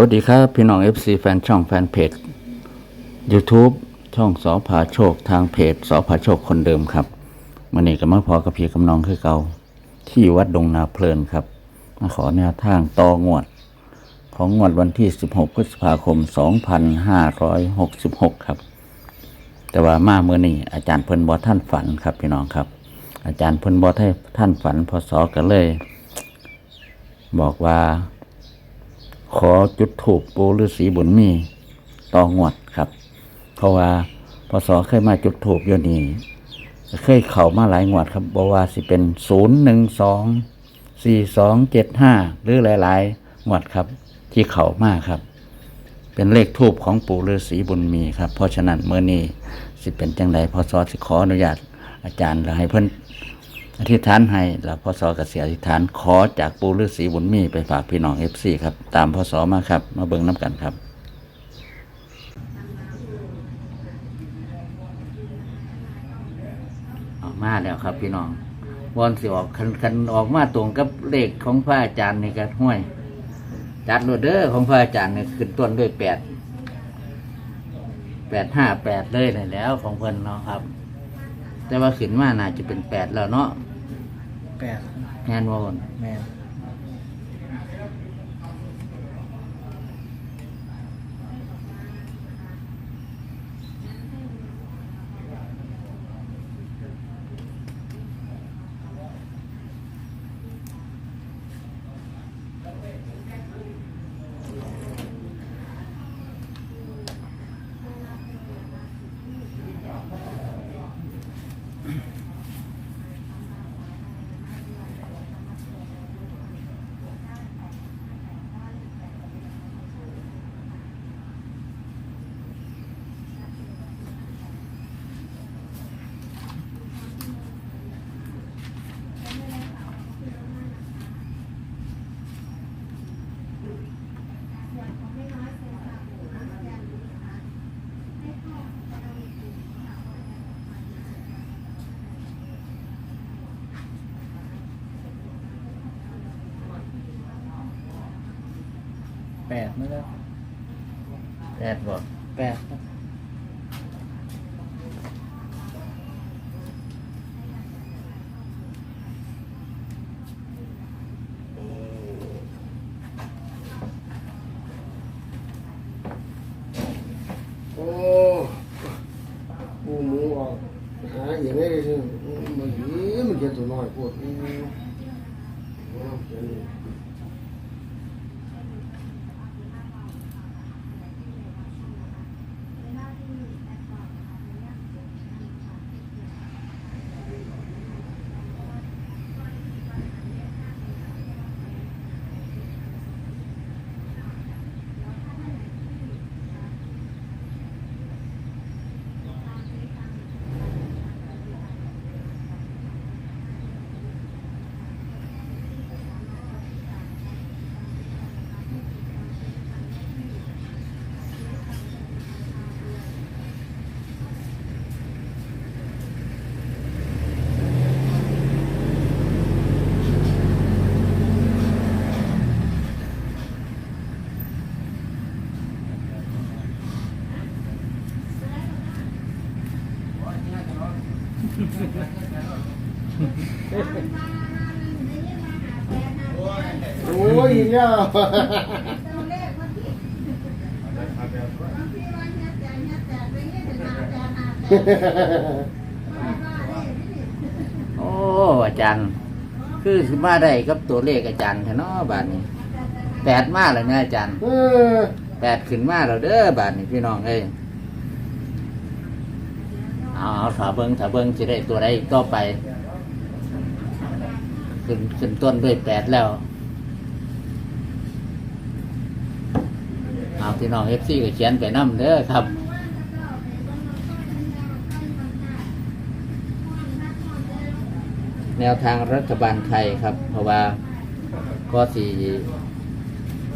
วัสดีครับ พี่น้อง FC แฟนช่องแฟนเพจ YouTube ช่องสอผาโชคทางเพจสอผาโชคคนเดิมครับมื่อนี้ก็มาพอกับพี่กำนองคือเก่าที่วัดดงนาเพลินครับมาขอแนวทางต่องวด ของงวดวันที่ 16 พฤษภาคม 2566 ครับ แต่ว่ามาเมื่อนี้อาจารย์เพิ่นบอท่านฝันครับพี่น้องครับ อาจารย์เพิ่นบอให้ท่านฝันพอสอก็เลย บอกว่า ขอจุดถูกปูฤาษีบุญมีต่องวดครับ เพราะว่าพศเคยมาจุดถูกอยู่นี่เคยเข้ามาหลายงวดครับบอกว่าสิเป็นศูนย์หนึ่งสองสี่สองเจ็ดห้าหรือหลายๆงวดครับ ที่เข้ามาครับ เป็นเลขทูบของปู่ฤาษีบุญมีครับ เพราะฉะนั้นเมื่อนี้สิเป็นจังใดพศสิขออนุญาตอาจารย์แล้วให้เพิ่อน อธิษฐานให้แล้วพ่อสอกเสียอธิษฐานขอจากปู่ฤาษีบุญมีไปฝากพี่น้องเอฟซีครับ ตามพ่อสอมาครับ มาเบิ่งน้ำกันครับออกมาแล้วครับพี่น้องบอลสิออกคันคันออกมาตรงกับเลขของพระอาจารย์นี่ก็ห้วย จัดโรเดอร์ของพระอาจารย์นี่ขึ้นต้นด้วยแปดแปดห้าแปดเลยเลยแล้วของเพิ่นเนาะครับ แต่ว่าขึ้นมาน่าจะเป็นแปดแล้วเนาะแปดงานวอน แม่น แปดไม่แล้วแปดบอกแปดครับโอ้หมูหมูออกหาอย่างไงเลยสิมันหีมันเกินตัวน้อยปวดอืมเอาเดี๋ย อ้ยเนี่ยโอ้อาจารย์ คือสิมาได้กับตัวเลขอาจารย์แท้เนาะบาทนี้แปดมาแล้วเนี่ยอาจารย์เออแปดขึ้นมาแล้วเด้อบาทนี้พี่น้องเอ้ยเอาเอาถาเบิงถาเบิงจะได้ตัวใดอีกต่อไป ขึ้นขึ้นต้นด้วยแปดแล้ว เอาพี่น้องเอฟซีก็เขียนไปน้ำเด้อครับแนวทางรัฐบาลไทยครับ เพราะว่าก็สี่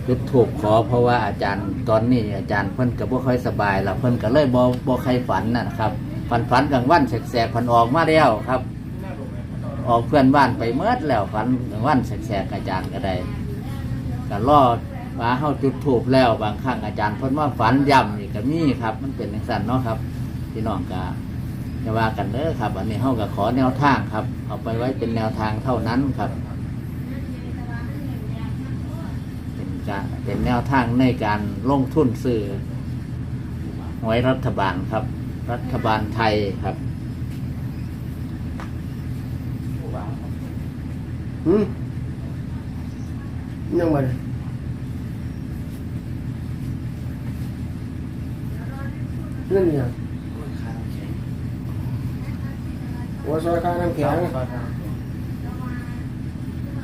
จุดถูกขอเพราะว่าอาจารย์ตอนนี้อาจารย์เพิ่นก็บ่ค่อยสบายแล้วเพิ่นก็เลยบ่บ่ใครฝันนะครับฝันฝันกลางวันแสกๆเพิ่นออกมาแล้วครับ ออกเพื่อนบ้านไปเมื่อแล้วฝันกลางวันแสกๆอาจารย์ก็ได้ก็รอ ว่าเฮาจุดถูกแล้ว บางครั้งอาจารย์เพิ่นว่าฝันย่ำนี่ก็มีครับ มันเป็นจังซั่นเนาะครับพี่น้องก็จะว่ากันเด้อครับ อันนี้เฮาก็ขอแนวทางครับ เอาไปไว้เป็นแนวทางเท่านั้นครับเป็นการเป็นแนวทางในการลงทุนซื้อหวยรัฐบาลครับ รัฐบาลไทยครับหืมยังไง เรื่องเนี่ยหัวซอยข้าน้ำแข็ง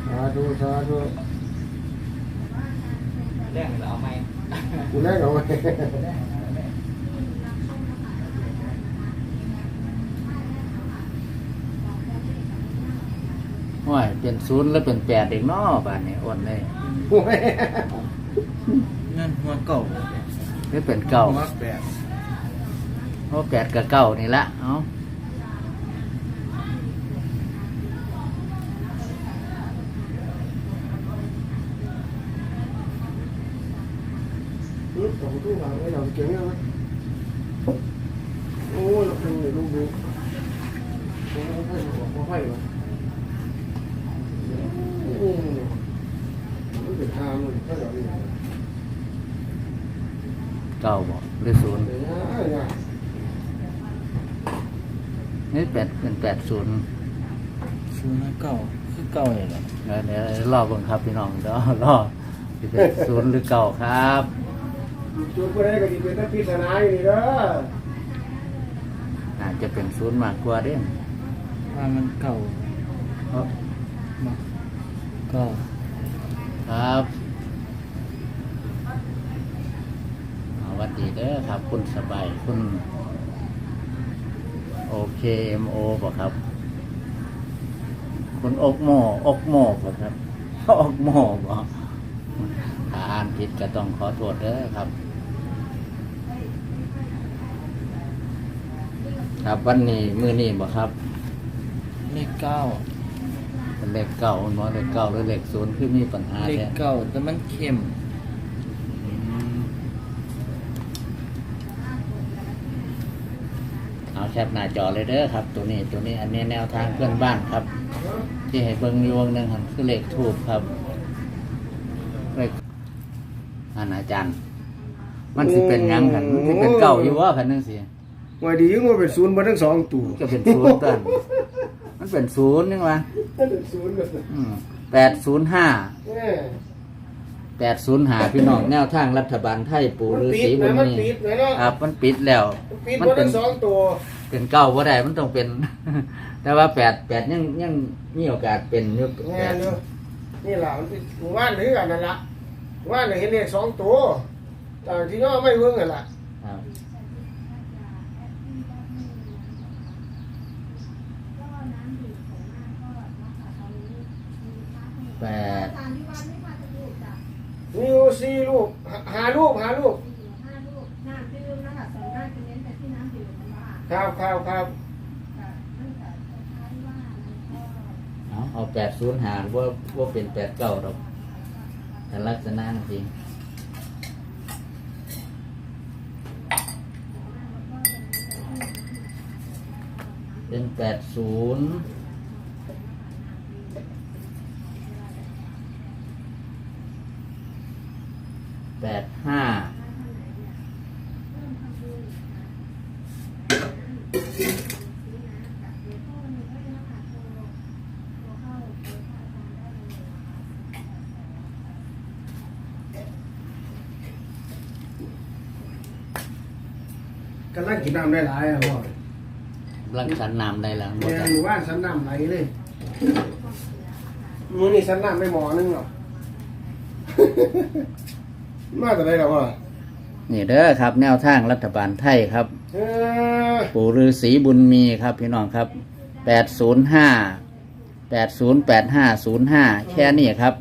สาธุสาธุเรื่องเราเอาไหมกูแรกเอาไว้ว่าเป็นศูนย์แล้วเป็นแปดเองเนาะบ้านนี้อ้วนเลยโอ้ยนั่นหัวเก่าหรือเป็นเก้าหัวแปด เพราะแปดกับเก้านี่ละเอ้าหืมผมตู้หลังไม่เราเก่งเลยโอ้ยเราเป็นลูกดูโอ้ยให้หัวให้วะอืมมันเป็นทางมันก็แบบนี้เก้าบอกหรือศูนย์เดี๋ยว นะเนี่ยนี่แปดเป็นแปดศูนย์ศูนย์เก่าคือเก่าเลยเหรอเดี๋ยวเดี๋ยวรอเบิ่งครับพี่น้องเดี๋ยวรอสิเป็นศูนย์หรือเก้าครับจุดก็ได้ก็ดีเป็นนักพิจารณาอยู่นี่เด้ออาจจะเป็นศูนย์มากกว่าเด้ว่ามันเก่าเพราะมาเก่าครับเอาหวัดดีเด้อครับ คุณสบายคุณ โอเคเอ็มโอบอกครับ คุณอกโมอกโมบอกครับอกโมบอกถ้าอ่านผิดก็ต้องขอโทษเด้อครับ ครับวันนี้มือนี้บอกครับ เลขเก้าเป็นเลขเก้ามันบ่เลขเก้าหรือเลขศูนย์คือมีปัญหาเลขเนี่ยเก้าแต่มันเข้ม เอาแคปหน้าจอเลยเด้อครับ ตัวนี้ตัวนี้อันนี้แนวทางเพื่อนบ้านครับ ที่ให้เบิ่งอยู่วงหนึ่งครับคือเลขทูบครับเลขอันอาจารย์ มันสิเป็นหยังกันมันสิเป็นเก้าอยู่ว่าคันนึงสิว่าดียิ่งว่าเป็นศูนย์มาทั้งสองตัวก็เป็นศูนย์ตันมันเป็นศูนย์นี่วะเป็นศูนย์เลยแปดศูนย์ห้าแม่แปดศูนย์หาพี่น้องแนวทางรัฐบาลไทยปู่มันฤาปิษีดบุนะญมันมีปิดนะเนาะครับมันปิดแล้ว มันปิดมันมาเป็ทั้นงสองตัว เป็นเก้าว่าได้มันต้องเป็น แต่ว่าแปดแปดยังยังมีโอกาสเป็นอยู่งานเนาะนี่แหละมันเป็นหมู่บ้านหรือกันนั่นละหมู่บ้านเนี่ยเห็นเลขสองตัวแต่ที่น้อไม่เวิ้งกันละครับแปดมีอยู่สี่ลูกหาหาลูกหาลูก ครับครับครับเอาเอาแปดศูนย์หาว่าว่าเป็นแปดเก้าหรอกแต่ลักษณะจริงเป็นแปดศูนย์แปดห้า กำลังกินน้ำได้หลายอะพ่อลังสันนามได้แล้วหมแม่ดแล้วหมู่บ้านสันน้ำไหลเลยมือนี่สันน้ำไม่หมอนึงหรอก มาแต่ไหนแล้วพ่อนี่เด้อครับ แนวทางรัฐบาลไทยครับ เออปู่ฤาษีบุญมีครับพี่น้องครับแปดศูนย์ห้าแปดศูนย์แปดห้าศูนย์ห้าแค่นี้ครับ